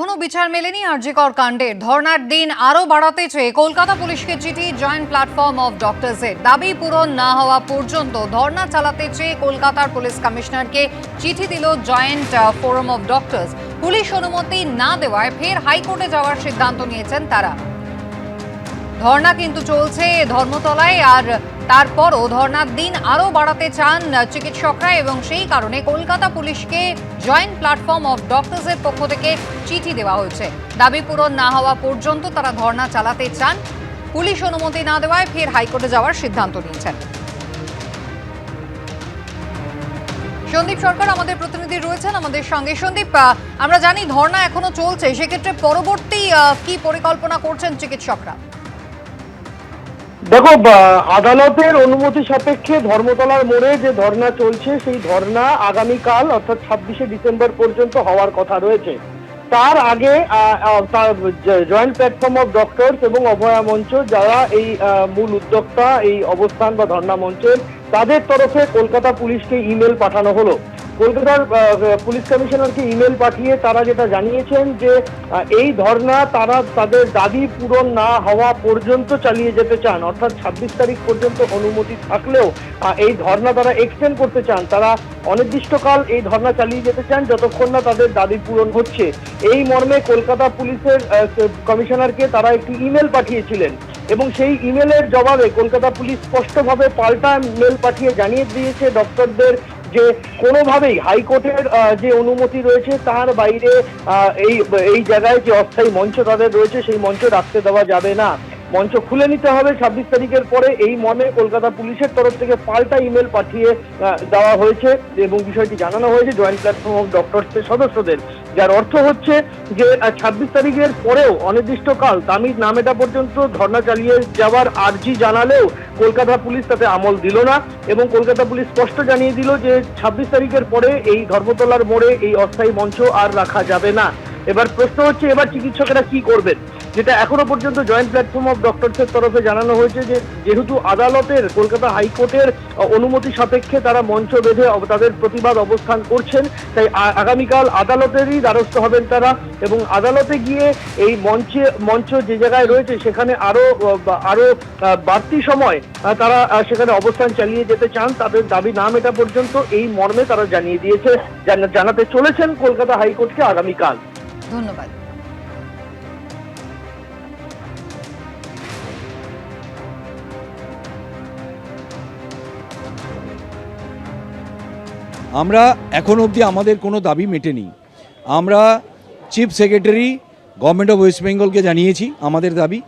এখনও বিচার মেলেনি আরজিকর কাণ্ডের ধর্নার দিন আরও বাড়াতে চেয়ে কলকাতা পুলিশকে চিঠি জয়েন্ট প্ল্যাটফর্ম অফ ডক্টরসের দাবি পূরণ না হওয়া পর্যন্ত ধর্না চালাতে চেয়ে কলকাতার পুলিশ কমিশনারকে চিঠি দিল joint forum of doctors. Police অনুমতি না দেওয়ায় ফের হাইকোর্টে যাওয়ার সিদ্ধান্ত নিয়েছেন তারা। ধর্না কিন্তু চলছে ধর্মতলায় আর তারপরও ধর্নার দিন আরও বাড়াতে চান চিকিৎসকরা এবং সেই কারণে কলকাতা পুলিশকে জয়েন্ট প্ল্যাটফর্ম অফ ডক্টরসের পক্ষ থেকে চিঠি দেওয়া হয়েছে। দাবি পূরণ না হওয়া পর্যন্ত তারা ধর্না চালাতে চান। পুলিশ অনুমতি না দেওয়ায় ফের হাইকোর্টে যাওয়ার সিদ্ধান্ত নিয়েছেন। সন্দীপ সরকার, আমাদের প্রতিনিধি রয়েছেন আমাদের সঙ্গে। সন্দীপ আমরা জানি ধর্না এখনও চলছে। সেক্ষেত্রে পরবর্তী কি পরিকল্পনা করছেন চিকিৎসকরা? দেখো আদালতের অনুমতি সাপেক্ষে ধর্মতলার মোড়ে যে ধর্না চলছে, সেই ধর্না আগামীকাল, অর্থাৎ ছাব্বিশে ডিসেম্বর পর্যন্ত হওয়ার কথা রয়েছে। তার আগে জয়েন্ট প্ল্যাটফর্ম অফ ডক্টরস এবং অভয়া মঞ্চ, যারা এই মূল উদ্যোক্তা, এই অবস্থান বা ধর্না মঞ্চের, তাদের তরফে কলকাতা পুলিশকে ইমেল পাঠানো হলো। কলকাতার পুলিশ কমিশনারকে ইমেল পাঠিয়ে তারা যেটা জানিয়েছেন যে এই ধর্না তারা, তাদের দাবি পূরণ না হওয়া পর্যন্ত চালিয়ে যেতে চান। অর্থাৎ ছাব্বিশ তারিখ পর্যন্ত অনুমতি থাকলেও এই ধর্না তারা এক্সটেন্ড করতে চান। তারা অনির্দিষ্টকাল এই ধর্না চালিয়ে যেতে চান যতক্ষণ না তাদের দাবি পূরণ হচ্ছে। এই মর্মে কলকাতা পুলিশের কমিশনারকে তারা একটি ইমেল পাঠিয়েছিলেন এবং সেই ইমেলের জবাবে কলকাতা পুলিশ স্পষ্টভাবে পাল্টা মেল পাঠিয়ে জানিয়ে দিয়েছে ডক্টরদের যে কোনোভাবেই হাইকোর্টের যে অনুমতি রয়েছে তার বাইরে এই এই জায়গায় যে অস্থায়ী মঞ্চ তাদের রয়েছে, সেই মঞ্চ রাখতে দেওয়া যাবে না। মঞ্চ খুলে নিতে হবে। ছাব্বিশ তারিখের পরে এই মর্মে কলকাতা পুলিশের তরফ থেকে পাল্টা ইমেল পাঠিয়ে দেওয়া হয়েছে এবং বিষয়টি জানানো হয়েছে জয়েন্ট প্ল্যাটফর্ম অফ ডক্টরসের সদস্যদের। যার অর্থ হচ্ছে যে ছাব্বিশ তারিখের পরেও অনির্দিষ্টকাল দামি নামেটা পর্যন্ত ধর্ণা চালিয়ে যাওয়ার আর্জি জানালেও কলকাতা পুলিশ তাতে আমল দিল না এবং কলকাতা পুলিশ স্পষ্ট জানিয়ে দিল যে, ছাব্বিশ তারিখের পরে এই ধর্মতলার মোড়ে এই অস্থায়ী মঞ্চ আর রাখা যাবে না। এবার প্রশ্ন হচ্ছে, এবার চিকিৎসকেরা কি করবেন? যেটা এখনও পর্যন্ত জয়েন্ট প্ল্যাটফর্ম অফ ডক্টরসের তরফে জানানো হয়েছে যে, যেহেতু আদালতের, কলকাতা হাইকোর্টের অনুমতি সাপেক্ষে তারা মঞ্চ বেঁধে তাদের প্রতিবাদ অবস্থান করছেন, তাই আগামীকাল আদালতেরই দ্বারস্থ হবেন তারা এবং আদালতে গিয়ে এই মঞ্চে, মঞ্চ যে জায়গায় রয়েছে, সেখানে আরও আরও বাড়তি সময় তারা সেখানে অবস্থান চালিয়ে যেতে চান, তাদের দাবি না মেটা পর্যন্ত এই মর্মে তারা জানিয়ে দিয়েছে জানাতে চলেছেন কলকাতা হাইকোর্টকে আগামীকাল। ধন্যবাদ। আমরা এখন অবধি আমাদের কোনো দাবি মেটেনি। আমরা chief secretary government of west বেঙ্গলকে জানিয়েছি আমাদের দাবি।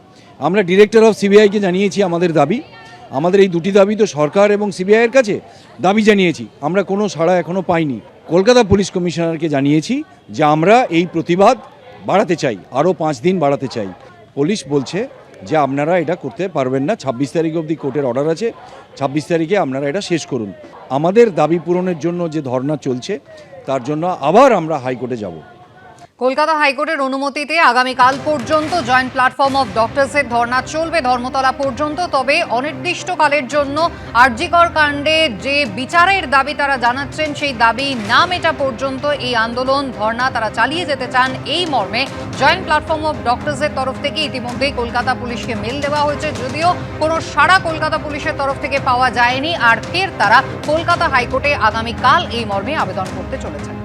আমরা ডিরেক্টর অফ সিবিআইকে জানিয়েছি আমাদের দাবি। আমাদের এই দুটি দাবি তো সরকার এবং সিবিআইয়ের কাছে দাবি জানিয়েছি। আমরা কোনো সাড়া এখনও পাইনি। কলকাতা পুলিশ কমিশনারকে জানিয়েছি যে আমরা এই প্রতিবাদ বাড়াতে চাই, আরও পাঁচ দিন বাড়াতে চাই। পুলিশ বলছে যে আপনারা এটা করতে পারবেন না। ছাব্বিশ তারিখ অবধি কোর্টের অর্ডার আছে। ছাব্বিশ তারিখে আপনারা এটা শেষ করুন। আমাদের দাবি পূরণের জন্য যে ধর্না চলছে, তার জন্য আবার আমরা হাইকোর্টে যাব। কলকাতা হাইকোর্টের অনুমতিতে আগামীকাল পর্যন্ত জয়েন্ট প্ল্যাটফর্ম অফ ডক্টরসের ধর্না চলবে ধর্মতলা পর্যন্ত, তবে অনির্দিষ্টকালের জন্য আরজিকর কাণ্ডে যে বিচারের দাবি তারা জানাচ্ছেন, সেই দাবি না মেটা পর্যন্ত এই আন্দোলন, ধর্না তারা চালিয়ে যেতে চান এই মর্মে জয়েন্ট প্ল্যাটফর্ম অফ ডক্টরসের তরফ থেকে ইতিমধ্যেই কলকাতা পুলিশকে মেল দেওয়া হয়েছে। যদিও কোনো সাড়া কলকাতা পুলিশের তরফ থেকে পাওয়া যায়নি, আর ফের তারা কলকাতা হাইকোর্টে আগামীকাল এই মর্মে আবেদন করতে চলেছেন।